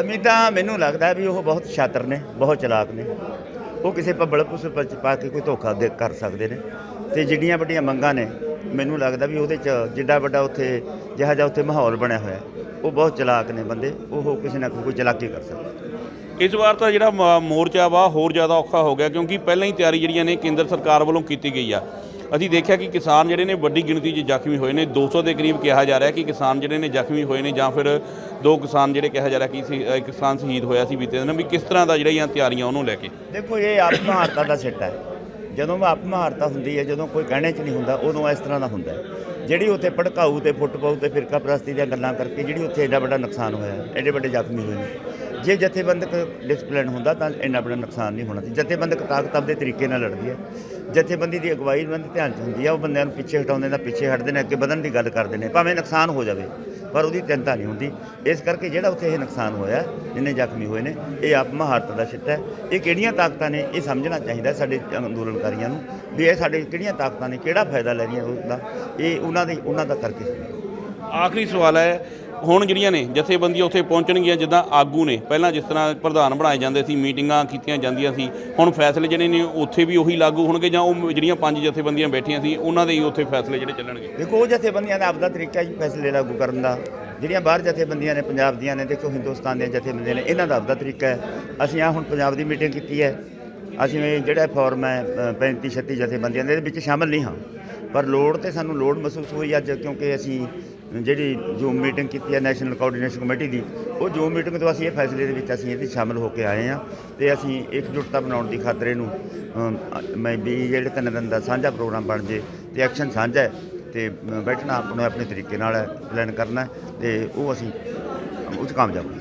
ਉਮੀਦਾਂ ਮੈਨੂੰ ਲੱਗਦਾ ਵੀ ਉਹ ਬਹੁਤ ਛਾਤਰ ਨੇ, ਬਹੁਤ ਚਲਾਕ ਨੇ। ਉਹ ਕਿਸੇ ਭੱਬਲ ਪੁਸ ਵਿੱਚ ਪਾ ਕੇ ਕੋਈ ਧੋਖਾ ਦੇ ਕਰ ਸਕਦੇ ਨੇ। ਤੇ ਜਿੱਡੀਆਂ ਵੱਡੀਆਂ ਮੰਗਾਂ ਨੇ, ਮੈਨੂੰ ਲੱਗਦਾ ਵੀ ਉਹਦੇ ਚ ਜਿੱਡਾ ਵੱਡਾ ਉੱਥੇ ਜਿਹਾ ਜਿਹਾ ਉੱਥੇ ਮਾਹੌਲ ਬਣਿਆ ਹੋਇਆ। ਉਹ ਬਹੁਤ ਚਲਾਕ ਨੇ ਬੰਦੇ, ਉਹ ਕਿਸੇ ਨਾ ਕੋਈ ਚਲਾਕੀ ਕਰ ਸਕਦੇ ਇਸ ਵਾਰ ਤਾਂ ਜਿਹੜਾ ਮੋਰਚਾ ਵਾ, ਹੋਰ ਜ਼ਿਆਦਾ ਔਖਾ ਹੋ ਗਿਆ ਕਿਉਂਕਿ ਪਹਿਲਾਂ ਹੀ ਤਿਆਰੀ ਜਿਹੜੀਆਂ ਨੇ ਕੇਂਦਰ ਸਰਕਾਰ ਵੱਲੋਂ ਕੀਤੀ ਗਈ ਆ। ਅਸੀਂ ਦੇਖਿਆ ਕਿ ਕਿਸਾਨ ਜਿਹੜੇ ਨੇ ਵੱਡੀ ਗਿਣਤੀ 'ਚ ਜ਼ਖਮੀ ਹੋਏ ਨੇ। 200 ਦੇ ਕਰੀਬ ਕਿਹਾ ਜਾ ਰਿਹਾ ਕਿ ਕਿਸਾਨ ਜਿਹੜੇ ਨੇ ਜ਼ਖਮੀ ਹੋਏ ਨੇ ਜਾਂ ਫਿਰ ਦੋ ਕਿਸਾਨ ਜਿਹੜੇ ਕਿਹਾ ਜਾ ਰਿਹਾ ਕਿ ਸੀ- ਇੱਕ ਕਿਸਾਨ ਸ਼ਹੀਦ ਹੋਇਆ ਸੀ ਬੀਤੇ ਦਿਨ ਵੀ ਕਿਸ ਤਰ੍ਹਾਂ ਦਾ ਜਿਹੜੀਆਂ ਤਿਆਰੀਆਂ ਉਹਨੂੰ ਲੈ ਕੇ? ਦੇਖੋ, ਇਹ ਆਤਮਹਾਰਤਾ ਦਾ ਸਿੱਟਾ ਹੈ। ਜਦੋਂ ਆਤਮਹਾਰਤਾ ਹੁੰਦੀ ਹੈ, ਜਦੋਂ ਕੋਈ ਕਹਿਣੇ 'ਚ ਨਹੀਂ ਹੁੰਦਾ, ਉਦੋਂ ਇਸ ਤਰ੍ਹਾਂ ਦਾ ਹੁੰਦਾ ਹੈ। ਜਿਹੜੀ ਉੱਥੇ ਭੜਕਾਊ ਤੇ ਫੁੱਟਪਾਊ ਤੇ ਫਿਰਕਾ ਪ੍ਰਸਤੀ ਦੀਆਂ ਗੱਲਾਂ ਕਰਕੇ ਜਿਹੜੀ ਉੱਥੇ ਐਡਾ ਵੱਡਾ ਨੁਕਸਾਨ ਹੋਇਆ, ਐਡੇ ਵੱਡੇ ਜ਼ਖਮੀ ਹੋਏ ਨੇ। ਜੇ ਜਥੇਬੰਦਕ ਡਿਸਪਲਿਨ ਹੁੰਦਾ ਤਾਂ ਇੰਨਾ ਵੱਡਾ ਨੁਕਸਾਨ ਨਹੀਂ ਹੋਣਾ ਸੀ। ਜਥੇਬੰਦਕ ਤਾਕਤ ਆਪਦੇ ਤਰੀਕੇ ਨਾਲ ਲੜਦੀ ਹੈ। ਜਥੇਬੰਦੀ ਦੀ ਅਗਵਾਈ ਉਹਨਾਂ ਦੇ ਧਿਆਨ 'ਚ ਹੁੰਦੀ ਹੈ ਉਹ ਬੰਦਿਆਂ ਨੂੰ ਪਿੱਛੇ ਹਟਾਉਂਦੇ ਨੇ, ਪਿੱਛੇ ਹਟਦੇ ਨੇ, ਅੱਗੇ ਵਧਣ ਦੀ ਗੱਲ ਕਰਦੇ ਨੇ। ਭਾਵੇਂ ਨੁਕਸਾਨ ਹੋ ਜਾਵੇ, ਪਰ ਉਹਦੀ ਚਿੰਤਾ ਨਹੀਂ ਹੁੰਦੀ। ਇਸ ਕਰਕੇ ਜਿਹੜਾ ਉੱਥੇ ਇਹ ਨੁਕਸਾਨ ਹੋਇਆ, ਜਿੰਨੇ ਜ਼ਖਮੀ ਹੋਏ ਨੇ, ਇਹ ਆਪ ਮਹਾਰਤ ਦਾ ਸਿੱਟਾ ਹੈ। ਇਹ ਕਿਹੜੀਆਂ ਤਾਕਤਾਂ ਨੇ, ਇਹ ਸਮਝਣਾ ਚਾਹੀਦਾ ਸਾਡੇ ਅੰਦੋਲਨਕਾਰੀਆਂ ਨੂੰ ਵੀ ਇਹ ਸਾਡੇ ਕਿਹੜੀਆਂ ਤਾਕਤਾਂ ਨੇ, ਕਿਹੜਾ ਫਾਇਦਾ ਲੈ ਰਹੀਆਂ ਉਹਦਾ। ਇਹ ਉਹਨਾਂ ਦੇ ਉਹਨਾਂ ਦਾ ਕਰਕੇ ਆਖਰੀ ਸਵਾਲ ਹੈ ਹੁਣ ਜਿਹੜੀਆਂ ਨੇ ਜਥੇਬੰਦੀਆਂ ਉੱਥੇ ਪਹੁੰਚਣਗੀਆਂ ਜਿੱਦਾਂ ਆਗੂ ਨੇ। ਪਹਿਲਾਂ ਜਿਸ ਤਰ੍ਹਾਂ ਪ੍ਰਧਾਨ ਬਣਾਏ ਜਾਂਦੇ ਸੀ ਮੀਟਿੰਗਾਂ ਕੀਤੀਆਂ ਜਾਂਦੀਆਂ ਸੀ ਹੁਣ ਫੈਸਲੇ ਜਿਹੜੇ ਨੇ ਉੱਥੇ ਵੀ ਉਹੀ ਲਾਗੂ ਹੋਣਗੇ ਜਾਂ ਉਹ ਜਿਹੜੀਆਂ ਪੰਜ ਜਥੇਬੰਦੀਆਂ ਬੈਠੀਆਂ ਸੀ ਉਹਨਾਂ ਦੇ ਹੀ ਉੱਥੇ ਫੈਸਲੇ ਜਿਹੜੇ ਚੱਲਣਗੇ। ਦੇਖੋ ਉਹ ਜਥੇਬੰਦੀਆਂ ਦਾ ਆਪਦਾ ਤਰੀਕਾ ਜੀ ਫੈਸਲੇ ਲਾਗੂ ਕਰਨ ਦਾ। ਜਿਹੜੀਆਂ ਬਾਹਰ ਜਥੇਬੰਦੀਆਂ ਨੇ ਪੰਜਾਬ ਦੀਆਂ ਨੇ ਦੇਖੋ ਹਿੰਦੁਸਤਾਨ ਦੀਆਂ ਜਥੇਬੰਦੀਆਂ ਨੇ ਇਹਨਾਂ ਦਾ ਆਪਦਾ ਤਰੀਕਾ ਹੈ। ਅਸੀਂ ਆ ਹੁਣ ਪੰਜਾਬ ਦੀ ਮੀਟਿੰਗ ਕੀਤੀ ਹੈ। ਅਸੀਂ ਜਿਹੜਾ ਫਾਰਮ ਹੈ ਅ, 35 36 ਜਥੇਬੰਦੀਆਂ ਦੇ ਵਿੱਚ ਸ਼ਾਮਲ ਨਹੀਂ ਹਾਂ। ਪਰ ਲੋੜ ਤੇ ਸਾਨੂੰ ਲੋੜ ਮਹਿਸੂਸ ਹੋਈ ਅੱਜ ਕਿਉਂਕਿ ਅਸੀਂ ਜਿਹੜੀ ਜੂਮ ਮੀਟਿੰਗ ਕੀਤੀ ਹੈ ਨੈਸ਼ਨਲ ਕੋਆਰਡੀਨੇਸ਼ਨ ਕਮੇਟੀ ਦੀ, ਉਹ ਜੂਮ ਮੀਟਿੰਗ ਤੋਂ ਅਸੀਂ ਇਹ ਫੈਸਲੇ ਦੇ ਵਿੱਚ ਅਸੀਂ ਇਹਦੇ 'ਚ ਸ਼ਾਮਲ ਹੋ ਕੇ ਆਏ ਹਾਂ ਤੇ ਅਸੀਂ ਇਕਜੁੱਟਤਾ ਬਣਾਉਣ ਦੀ ਖਾਤਰ ਇਹਨੂੰ ਮੈਂ ਵੀ ਜਿਹੜੇ ਤਿੰਨ ਦਿਨ ਦਾ ਸਾਂਝਾ ਪ੍ਰੋਗਰਾਮ ਬਣ ਜੇ ਤੇ ਐਕਸ਼ਨ ਸਾਂਝਾ ਹੈ ਤੇ ਬੈਠਣਾ ਆਪਣੇ ਆਪਣੇ ਤਰੀਕੇ ਨਾਲ ਪਲਾਨ ਕਰਨਾ ਹੈ ਤੇ ਉਹ ਅਸੀਂ, ਉਹ 'ਚ ਕਾਮਯਾਬ ਹੋਏ